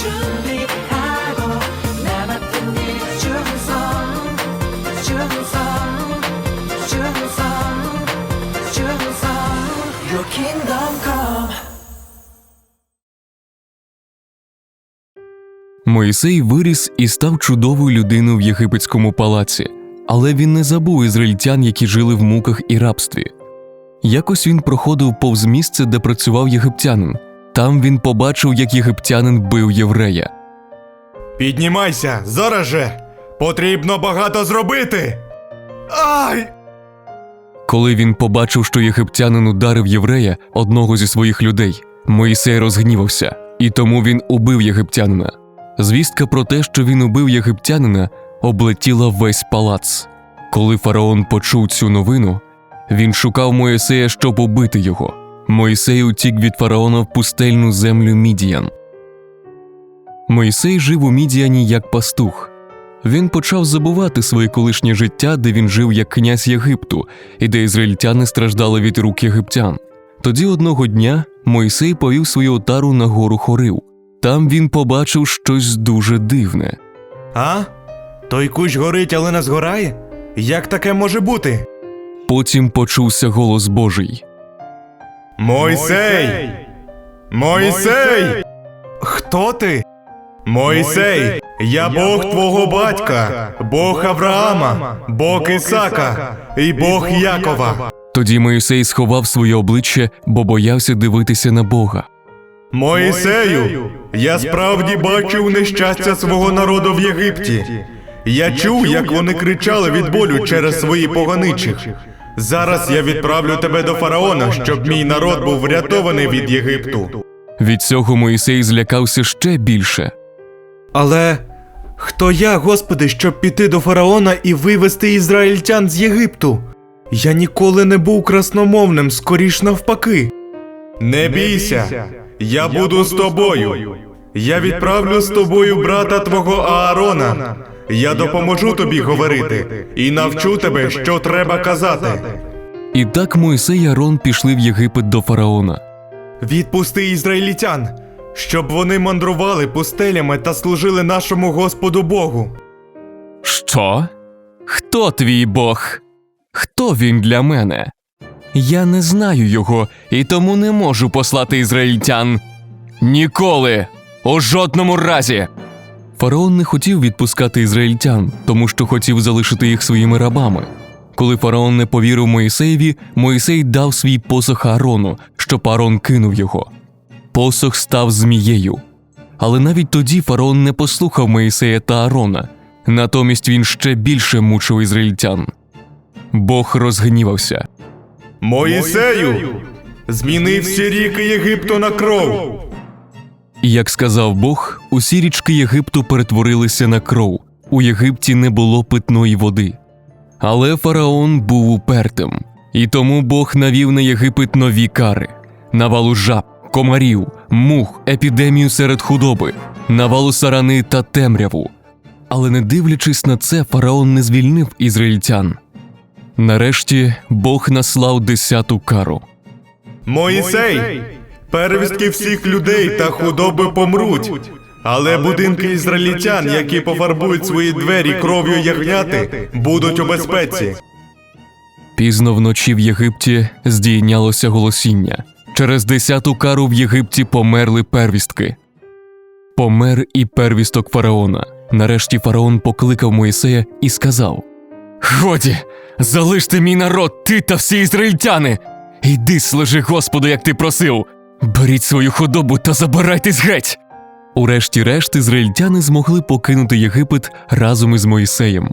준비하고 남았던 일 충성 충성 충성 충성 Your kingdom come Моїсей виріс і став чудовою людиною в єгипетському палаці, але він не забув ізраїльтян, які жили в муках і рабстві. Якось він проходив повз місце, де працював єгиптянин. Там він побачив, як єгиптянин бив єврея. Піднімайся, зараз же! Потрібно багато зробити! Ай! Коли він побачив, що єгиптянин ударив єврея, одного зі своїх людей, Моїсей розгнівався, і тому він убив єгиптянина. Звістка про те, що він убив єгиптянина, облетіла весь палац. Коли фараон почув цю новину, він шукав Моїсея, щоб убити його. Моїсей утік від фараона в пустельну землю Мідіян. Моїсей жив у Мідіані як пастух. Він почав забувати своє колишнє життя, де він жив як князь Єгипту, і де ізраїльтяни страждали від рук єгиптян. Тоді одного дня Мойсей повів свою отару на гору Хорив. Там він побачив щось дуже дивне. А? Той кущ горить, але не згорає? Як таке може бути? Потім почувся голос Божий. Мойсей! Мойсей! Хто ти? Мойсей, я Бог твого батька, Бог Авраама, Бог Ісака і Бог Якова. Тоді Моїсей сховав своє обличчя, бо боявся дивитися на Бога. Моїсею, я справді бачив нещастя свого народу в Єгипті. Я чув, як вони кричали від болю через свої поганичих. Зараз я відправлю тебе до фараона, щоб мій народ був врятований від Єгипту. Від цього Моїсей злякався ще більше. Але хто я, Господи, щоб піти до фараона і вивести ізраїльтян з Єгипту? Я ніколи не був красномовним, скоріш навпаки. Не бійся, я буду з тобою. Я відправлю з тобою брата твого Аарона. Я допоможу тобі говорити і навчу тебе, що треба казати. І так Моїсей і Арон пішли в Єгипет до фараона. Відпусти ізраїльтян, щоб вони мандрували пустелями та служили нашому Господу Богу. Що? Хто твій Бог? Хто він для мене? Я не знаю його і тому не можу послати ізраїльтян. Ніколи! У жодному разі. Фараон не хотів відпускати ізраїльтян, тому що хотів залишити їх своїми рабами. Коли фараон не повірив Моїсеєві, Моїсей дав свій посох Аарону, щоб Аарон кинув його. Посох став змією. Але навіть тоді фараон не послухав Моїсея та Аарона. Натомість він ще більше мучив ізраїльтян. Бог розгнівався. Моїсею, зміни всі ріки Єгипту на кров. Як сказав Бог, усі річки Єгипту перетворилися на кров. У Єгипті не було питної води. Але фараон був упертим, і тому Бог навів на Єгипет нові кари: навалу жаб, комарів, мух, епідемію серед худоби, навалу сарани та темряву. Але не дивлячись на це, фараон не звільнив ізраїльтян. Нарешті Бог наслав десяту кару. Моїсей, первістки всіх людей та худоби помруть. Але будинки ізраїльтян, які пофарбують свої двері кров'ю ягняти, будуть у безпеці. Пізно вночі в Єгипті здійнялося голосіння. Через десяту кару в Єгипті померли первістки. Помер і первісток фараона. Нарешті фараон покликав Моїсея і сказав: Годі, залиште мій народ, ти та всі ізраїльтяни. Йди служи Господу, як ти просив. Беріть свою худобу та забирайтесь геть. Урешті-решт ізраїльтяни змогли покинути Єгипет разом із Моїсеєм.